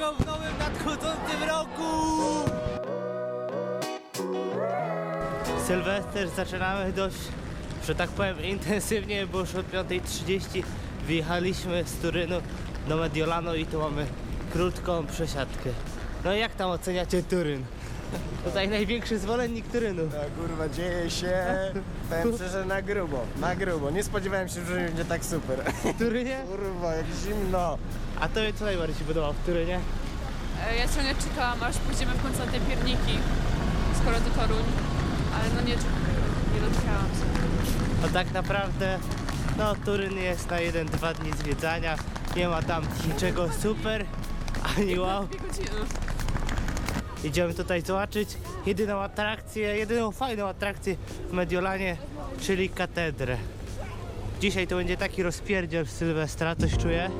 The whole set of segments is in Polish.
wszystkiego w nowym nadchodzącym roku! Sylwester zaczynamy dość, że tak powiem, intensywnie, bo już od 5.30 wyjechaliśmy z Turynu do Mediolanu i tu mamy krótką przesiadkę. No i jak tam oceniacie Turyn? Tutaj największy zwolennik Turynu. No kurwa, dzieje się. Powiem szczerze, na grubo, na grubo. Nie spodziewałem się, że będzie tak super. W Turynie? Kurwa, jak zimno. A to co najbardziej się podobało w Turynie? E, Ja ciągle czekałam, aż pójdziemy w końcu na te pierniki, skoro to Toruń, ale no nie, nie doczekałam się. No tak naprawdę, no Turyn jest na 1-2 dni zwiedzania. Nie ma tam niczego super, ani wow. Dwie godziny. Idziemy tutaj zobaczyć jedyną atrakcję, jedyną fajną atrakcję w Mediolanie, czyli katedrę. Dzisiaj to będzie taki rozpierdziel w Sylwestra, coś czuję,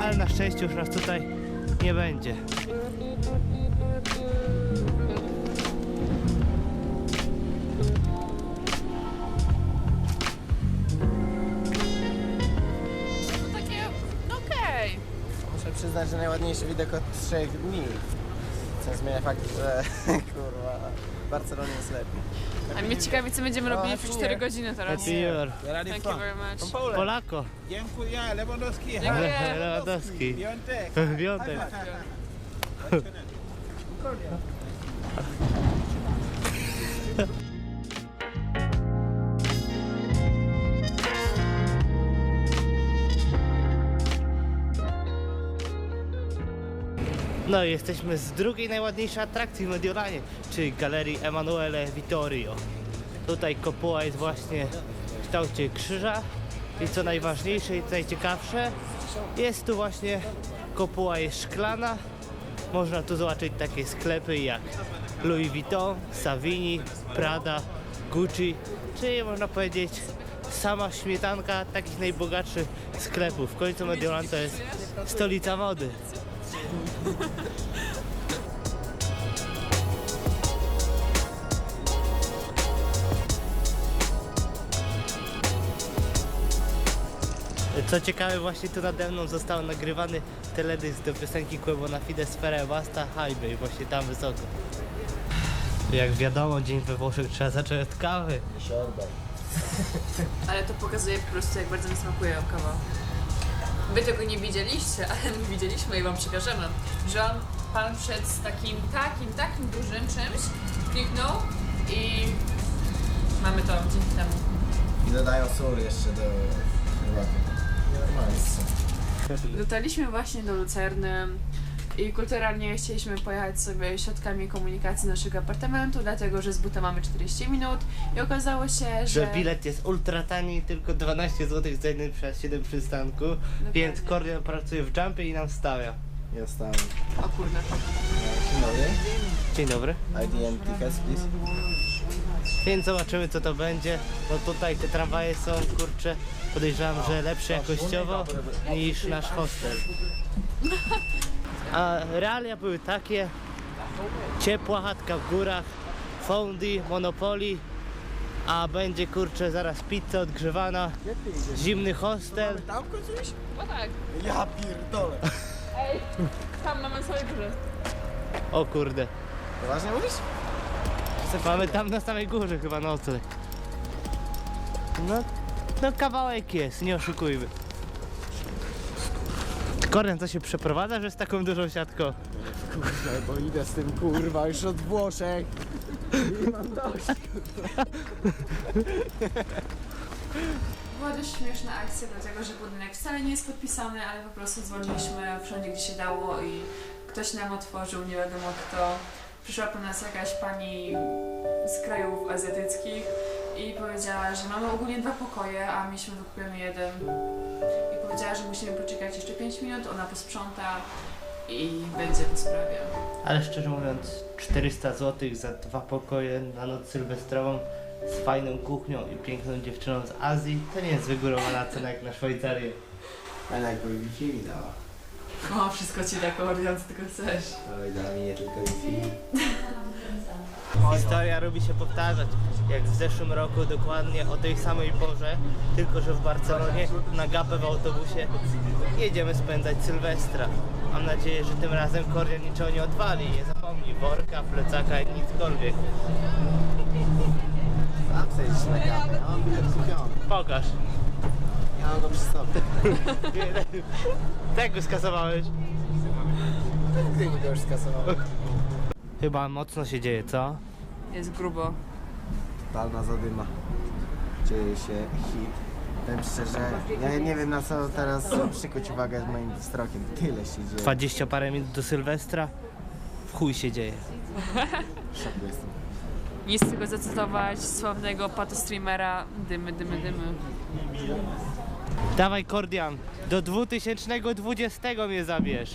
ale na szczęście już nas tutaj nie będzie. No takie, no okej. Muszę przyznać, że najładniejszy widok od trzech dni. Co zmienia fakt, że kurwa, w Barcelonie jest lepiej. A mnie ciekawi, co będziemy O, robili New 4 Year. godziny teraz. Happy New Year. Where are they Thank you from? very much. Polako, Dziękuję, Lewandowski. Dziękuję. Lewandowski, Piątek. Piątek. No jesteśmy z drugiej najładniejszej atrakcji w Mediolanie, czyli Galerii Emanuele Vittorio. Tutaj kopuła jest właśnie w kształcie krzyża i co najważniejsze i najciekawsze, jest tu właśnie kopuła jest szklana. Można tu zobaczyć takie sklepy jak Louis Vuitton, Savini, Prada, Gucci, czyli można powiedzieć sama śmietanka takich najbogatszych sklepów. W końcu Mediolan to jest stolica mody. Co ciekawe, właśnie tu nade mną został nagrywany teledysk do piosenki Quebo na Fide Sfera Basta Highway, właśnie tam wysoko. Jak wiadomo, dzień we Włoszech trzeba zacząć od kawy. Ale to pokazuje po prostu, jak bardzo mi smakuje kawa. Wy tego nie widzieliście, ale my widzieliśmy i wam przekażemy, że on, pan przed z takim, takim, takim dużym czymś kliknął i mamy to dzięki temu. I dodają sól jeszcze do herbaty. Normalnie. Dotarliśmy właśnie do Lucerny i kulturalnie chcieliśmy pojechać sobie środkami komunikacji naszego apartamentu, dlatego że z buta mamy 40 minut i okazało się, że... Że bilet jest ultra tani, tylko 12 zł za jeden przez 7 przystanku, więc Kordian pracuje w jumpie i nam stawia. Ja stałem. O kurde. Dzień dobry. Dzień dobry. IDM tickets, please. Więc zobaczymy co to będzie. No tutaj te tramwaje są, kurcze, podejrzewam, że lepsze jakościowo niż nasz hostel. A realia były takie, ciepła chatka w górach, fondi, monopoly, a będzie kurczę zaraz pizza odgrzewana, zimny hostel. Tam w końcu iść? No tak. Ja pierdolę. Ej, tam mamy swoje górze. O kurde, Poważnie mówisz? mamy tam na samej górze chyba nocleg. No, no kawałek jest, nie oszukujmy. Kordian, to się przeprowadza, że z taką dużą siatką? Kurwa, bo idę z tym kurwa już od Włoszech. I mam dość. Była dość śmieszna akcja, dlatego że budynek wcale nie jest podpisany, ale po prostu dzwoniliśmy wszędzie, gdzie się dało i ktoś nam otworzył, nie wiadomo kto. Przyszła po nas jakaś pani z krajów azjatyckich i powiedziała, że mamy ogólnie dwa pokoje, a mieliśmy wykupujemy jeden. I powiedziała, że musimy poczekać jeszcze 5 minut, ona posprząta i będzie po sprawie. Ale szczerze mówiąc, 400 zł za dwa pokoje na noc sylwestrową z fajną kuchnią i piękną dziewczyną z Azji, to nie jest wygórowana cena jak na Szwajcarię. Ale jakby mi dała. O, wszystko ci tak co tylko chcesz. Oj, dała mi nie tylko Wi-Fi. Historia lubi się powtarzać, jak w zeszłym roku dokładnie o tej samej porze, tylko że w Barcelonie na gapę w autobusie jedziemy spędzać Sylwestra. Mam nadzieję, że tym razem Kordian niczego nie odwali. Nie zapomnij worka, plecaka i nickolwiek. Sam na kawę, a on. Pokaż. Ja mam go przy sobie. Tego skasowałeś. Gdy mi go już skasował. Chyba mocno się dzieje, co? Jest grubo. Palna zadyma. Dzieje się hit. Powiem szczerze, ja nie wiem na co teraz przykuć uwagę z moim wzrokiem. Tyle się dzieje. 20 parę minut do Sylwestra. W chuj się dzieje. W szoku jestem. Nic tylko zacytować sławnego patostreamera Dymy, dymy, dymy. Dawaj Kordian, do 2020 mnie zabierz.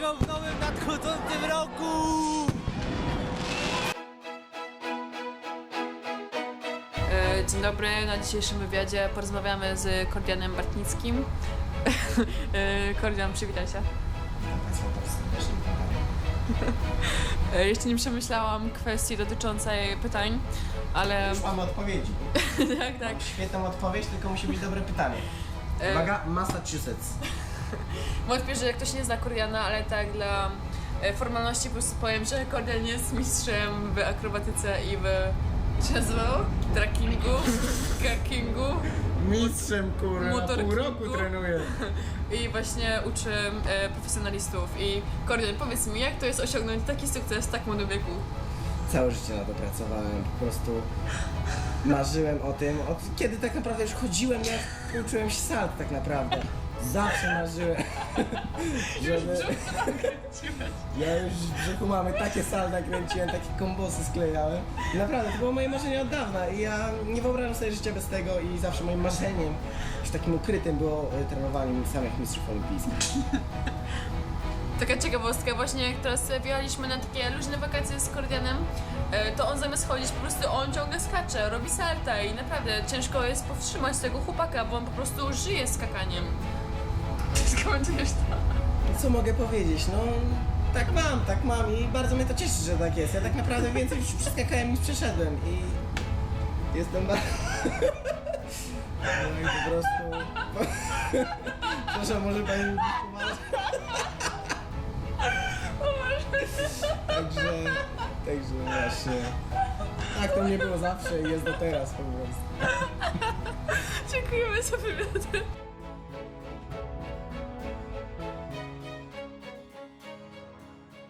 Najlepszego w nowym nadchodzącym roku! E, Dzień dobry, na dzisiejszym wywiadzie porozmawiamy z Kordianem Bartnickim. E, Kordian, przywitaj się. E, Jeszcze nie przemyślałam kwestii dotyczącej pytań, ale Już mamy odpowiedzi. tak, tak. Świetną odpowiedź, tylko musi być dobre pytanie. Uwaga, Massachusetts. Wątpię, że ktoś nie zna Kordiana, ale tak dla e, formalności po prostu powiem, że Kordian jest mistrzem w akrobatyce i w... Jak się nazywało? Trackingu, kakingu Mistrzem kurwa, pół roku trenuję. i właśnie uczy e, profesjonalistów. I Kordian, powiedz mi, jak to jest osiągnąć taki sukces w tak młodym wieku? Całe życie na to pracowałem, po prostu marzyłem o tym, od kiedy tak naprawdę już chodziłem, jak uczyłem się salt tak naprawdę. Zawsze marzyłem, żeby... Ja już w brzuchu mamy takie salda kręciłem, takie kombosy sklejałem. Naprawdę, to było moje marzenie od dawna i ja nie wyobrażam sobie życia bez tego i zawsze moim marzeniem, już takim ukrytym było e, trenowanie samych mistrzów olimpijskich. Taka ciekawostka, właśnie jak teraz wyjechaliśmy na takie luźne wakacje z Kordianem, e, to on zamiast chodzić, po prostu on ciągle skacze, robi salta i naprawdę ciężko jest powstrzymać tego chłopaka, bo on po prostu żyje skakaniem. Skomentujesz to? Co mogę powiedzieć? No, tak mam, tak mam i bardzo mnie to cieszy, że tak jest. Ja tak naprawdę więcej już przeskakałem niż przeszedłem i jestem bardzo... No i po prostu... Proszę, może pani właśnie... Tak to nie było zawsze i jest do teraz po prostu. Dziękujemy za wywiad.